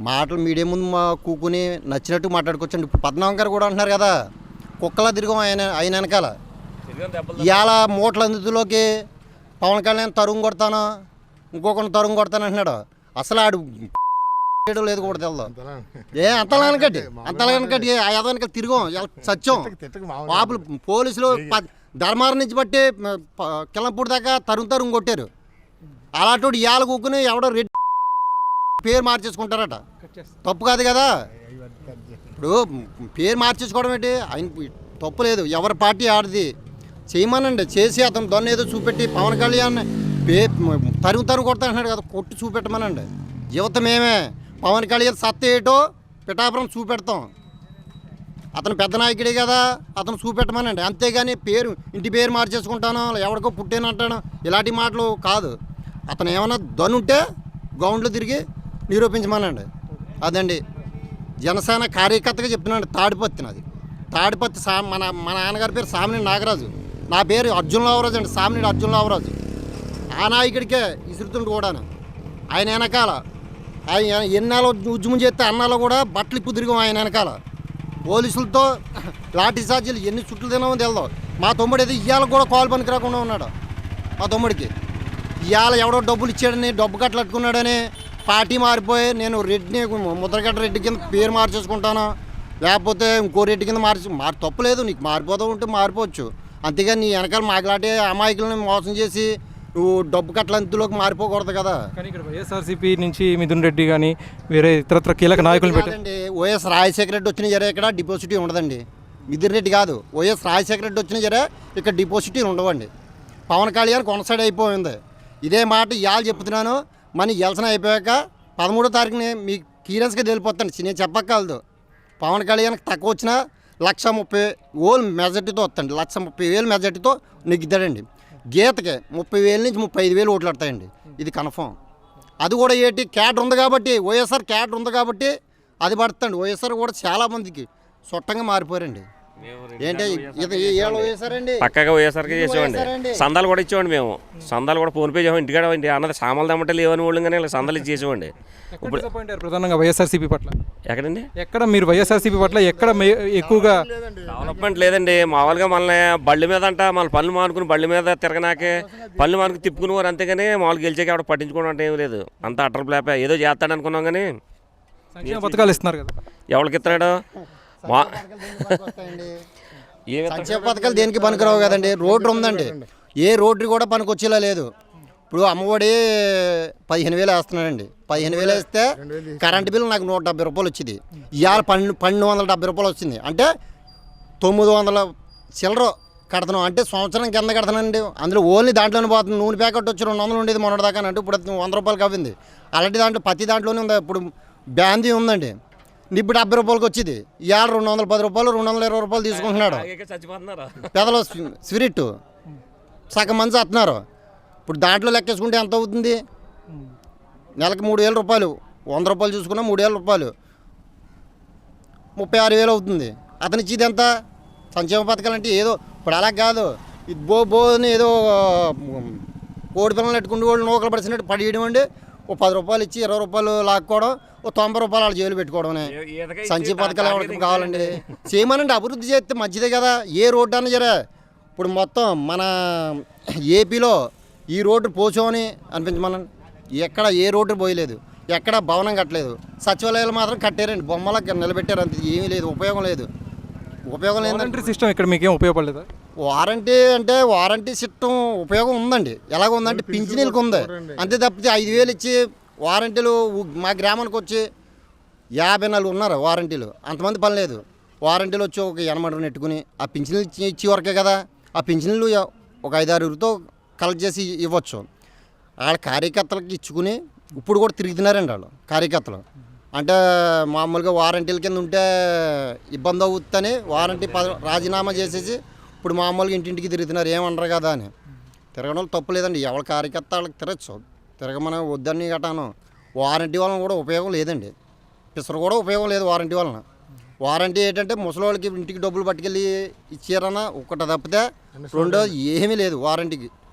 మాటలు మీడియా ముందు మా కూకుని నచ్చినట్టు మాట్లాడుకోవచ్చండి. ఇప్పుడు పద్మనాభం గారు కూడా అంటున్నారు కదా కుక్కలా తిరిగాం ఆయన ఆయన వెనకాల. ఇవాళ మూటల అందులోకి పవన్ కళ్యాణ్ తరుము కొడతాను ఇంకొకరిని తరుము కొడతాను అంటున్నాడు. అసలు ఆడు చేయడం లేదు కూడా తెలదు. ఏ అంతలానకట్టి అంతలానకట్టి ఆ యదవనికి తిరిగాం సత్యం. పాపులు పోలీసులు ప- ధర్మారం నుంచి బట్టి కిలంపూడి దాకా తరుము తరుము కొట్టారు. అలాంటి ఇవాళ కూకుని ఎవడో రెడ్డి పేరు మార్చేసుకుంటారట. తప్పు కాదు కదా? ఇప్పుడు పేరు మార్చేసుకోవడం ఏంటి? ఆయన తప్పు లేదు. ఎవరి పార్టీ ఆడది? చేయమనండి. చేసి అతను దొన్న ఏదో చూపెట్టి పవన్ కళ్యాణ్ పే తరుగు తరుగు కొడతా అంటున్నాడు కదా. కొట్టి చూపెట్టమనండి. యువత మేమే పవన్ కళ్యాణ్ సత్త ఏటో పిఠాపురం చూపెడతాం. అతను పెద్ద నాయకుడే కదా. అతను చూపెట్టమనండి. అంతేగాని పేరు ఇంటి పేరు మార్చేసుకుంటాను ఎవరికో పుట్టేనంటాను ఇలాంటి మాటలు కాదు. అతను ఏమైనా దనుంటే గ్రౌండ్లో తిరిగి నిరూపించమనండి. అదండి. జనసేన కార్యకర్తగా చెప్తున్నాడు తాడిపత్తి నాది. తాడిపత్తి సా మన మా నాన్నగారి పేరు సామినేని నాగరాజు. నా పేరు అర్జున్ రావరాజు అండి సామినేని అర్జున్ రావరాజు ఆ నాయకుడికే ఇసురుతుండు కూడాను. ఆయన వెనకాల ఆయన ఎన్నాళ్ళు ఉద్యమం చేస్తే అన్నాలో కూడా బట్టలు కుదిరిగాం ఆయన వెనకాల. పోలీసులతో లాఠీ చార్జీలు ఎన్ని చుట్టలు తినామో తెలదు. మా తమ్ముడు అయితే ఇవాళ కూడా కాల్ పనికి రాకుండా ఉన్నాడు. మా తమ్ముడికి. ఇవాళ ఎవడో డబ్బులు ఇచ్చాడని డబ్బు కట్టలు పార్టీ మారిపోయి నేను రెడ్డిని ముద్రగడ్డ రెడ్డి కింద పేరు మార్చేసుకుంటాను? లేకపోతే ఇంకో రెడ్డి కింద మార్చి మారి తప్పలేదు నీకు మారిపోతూ ఉంటే మారిపోవచ్చు. అంతేగాని నీ వెనకాల మాకులాంటి అమాయకులను మోసం చేసి నువ్వు డబ్బు కట్టలంతులోకి మారిపోకూడదు కదా. కానీ ఇక్కడ వైఎస్ఆర్సీపీ నుంచి మిథున్ రెడ్డి కానీ వేరే ఇతరత్ర కీలక నాయకులు పెట్టారు. కాదండి వైఎస్ రాజశేఖర రెడ్డి వచ్చిన జరే ఇక్కడ డిపాజిటీ ఉండదండి. మిథున్ రెడ్డి కాదు వైఎస్ రాజశేఖర రెడ్డి వచ్చిన జరే ఇక్కడ డిపాజిటీ ఉండవండి. పవన్ కళ్యాణ్ కొనసాడి అయిపోయింది ఇదే మాట ఇవాళ చెప్తున్నాను. మన ఎలసన అయిపోయాక పదమూడో తారీఖుని మీకు క్లియరెన్స్గా వెళ్ళిపోతాను. నేను చెప్పక్కర్లేదు. పవన్ కళ్యాణ్కి తక్కువ వచ్చినా లక్ష ముప్పై వేలు మెజార్టీతో వస్తాండి లక్ష ముప్పై వేలు మెజార్టీతో నెగ్గుతాడండి గీతకి ముప్పై వేల నుంచి ముప్పై ఐదు వేలు ఓట్లు వస్తాయండి ఇది కన్ఫామ్ అది కూడా ఏంటి? క్యాడర్ ఉంది కాబట్టి వైఎస్ఆర్ క్యాడర్ ఉంది కాబట్టి అది పడుతుంది వైఎస్ఆర్ కూడా చాలా మందికి సొట్టంగా మారిపోయారండి. ఏంటి? ఏళ్ళు పక్కగా వైఎస్ఆర్కి చేసామండి వైఎస్ఆర్ సందాలు కూడా ఇచ్చామండి మేము. సందాలు కూడా ఫోన్పే చేసాం ఇంటికాడ ఇంటి అన్నది సామాన్లు దమ్మటే లేవని వాళ్ళు కానీ ఇలా సందాలు disappoint అయ్యారు ప్రధానంగా వైఎస్ఆర్సీపీ పట్ల? ఎక్కడండి? ఎక్కడ మీరు వైఎస్ఆర్సీపీ పట్ల ఎక్కడ ఎక్కువగా డెవలప్మెంట్ లేదండి. మామూలుగా మనల్ని బళ్ళి మీద అంట మన పనులు మానుకుని బళ్ళి మీద తిరగనాకే పనులు మానుకుని తిప్పుకుని వారు అంతేగాని మామూలుగా గెలిచాక ఆవిడ పట్టించుకోవడం అంటే ఏం లేదు. అంత అటర్ ప్లాపే ఏదో చేస్తాడు అనుకున్నాం కానీ సంక్షేమ పథకాలు ఇస్తున్నారు కదా. ఎవరికి ఇస్తున్నాడు మా సంక్షేమ పథకాలు దేనికి పనికిరావు కదండి? రోడ్డు ఉందండి. ఏ రోడ్డు కూడా పనికొచ్చేలా లేదు. ఇప్పుడు అమ్మఒడి పదిహేను వేలు వేస్తున్నాడండి. పదిహేను వేలు వేస్తే కరెంట్ బిల్ నాకు నూట డెబ్బై రూపాయలు వచ్చింది. ఇవాళ పన్నెండు పన్నెండు వందల డెబ్బై రూపాయలు వచ్చింది. అంటే తొమ్మిది వందల చిల్లర కడతాను. అంటే సంవత్సరం కింద కడతానండి? అందులో ఓన్లీ దాంట్లోనే పోతుంది. నూనె ప్యాకెట్ వచ్చి రెండు వందలు ఉండేది మొన్నటి దాకా అంటే ఇప్పుడు వంద రూపాయలు కవ్వింది అలాంటి దాంట్లో ప్రతి దాంట్లోనే ఉంది. ఇప్పుడు బ్యాందీ ఉందండి. ఇప్పుడు డెబ్బై రూపాయలకి వచ్చింది. ఇవాళ రెండు వందల పది రూపాయలు రెండు వందల ఇరవై రూపాయలు తీసుకుంటున్నాడు. పెదలో స్పిరిట్. సగం మంది వస్తున్నారు ఇప్పుడు దాంట్లో లెక్కేసుకుంటే ఎంత అవుతుంది? నెలకు మూడు వేల రూపాయలు. వంద రూపాయలు చూసుకున్నా మూడు వేల రూపాయలు. ముప్పై ఆరు వేలు అవుతుంది. అతని ఇచ్చేది ఎంత? సంక్షేమ పథకాలు అంటే ఏదో ఇప్పుడు అలా కాదు. ఇది బో బో అని ఏదో కోడి పిల్లలు పెట్టుకుంటూ వాళ్ళు నూకలు పడిచినట్టు పడేయడం అండి. ఓ పది రూపాయలు ఇచ్చి ఇరవై రూపాయలు లాక్కోవడం ఓ తొంభై రూపాయలు వాళ్ళ జైలు పెట్టుకోవడమే. సంక్షేమ పథకాలు ఎవరికి కావాలండి? చేయమనండి అభివృద్ధి చేస్తే మంచిదే కదా. ఏ రోడ్డు అన్న జరా ఇప్పుడు మొత్తం మన ఏపీలో ఈ రోడ్డు పోచోని అనిపించమనండి. ఎక్కడ ఏ రోడ్డు పోయలేదు. ఎక్కడ భవనం కట్టలేదు. సచివాలయాలు మాత్రం కట్టారండి. బొమ్మలకు నిలబెట్టారు అంత. ఏమీ లేదు ఉపయోగం లేదు. ఉపయోగం లేదంటే సిస్టమ్ ఇక్కడ మీకేం ఉపయోగపడలేదా? వారంటీ అంటే వారంటీ సిస్టమ్ ఉపయోగం ఉందండి. ఎలాగ ఉందంటే పింఛనీలకు ఉంది. అంతే తప్పితే ఐదు వేలు ఇచ్చి వారంటీలు మా గ్రామానికి వచ్చి యాభై నాలుగు ఉన్నారు వారంటీలు. అంతమంది పని లేదు. వారంటీలు వచ్చి ఒక ఎనమడ నెట్టుకుని ఆ పింఛన్లు ఇచ్చి వరకే కదా. ఆ పింఛన్లు ఒక ఐదారుగురితో కలెక్ట్ చేసి ఇవ్వచ్చు. వాళ్ళ కార్యకర్తలకు ఇచ్చుకుని ఇప్పుడు కూడా తిరుగుతున్నారండి వాళ్ళు కార్యకర్తలు. అంటే మామూలుగా వారంటీల కింద ఉంటే ఇబ్బంది అవుతుందని వారంటీ పద రాజీనామా చేసేసి ఇప్పుడు మామూలుగా ఇంటింటికి తిరుగుతున్నారు ఏమనరు కదా అని. తిరగడం తప్పు లేదండి. ఎవరి కార్యకర్త వాళ్ళకి తిరగచ్చు. తిరగమని వద్దని గటాను వారంటీ వలన కూడా ఉపయోగం లేదండి. పిసరు కూడా ఉపయోగం లేదు వారంటీ వలన. వారంటీ ఏంటంటే ముసలోళ్ళకి ఇంటికి డబ్బులు పట్టుకెళ్ళి ఇచ్చారన్న ఒక్కటి తప్పితే రెండో ఏమీ లేదు వారంటీకి.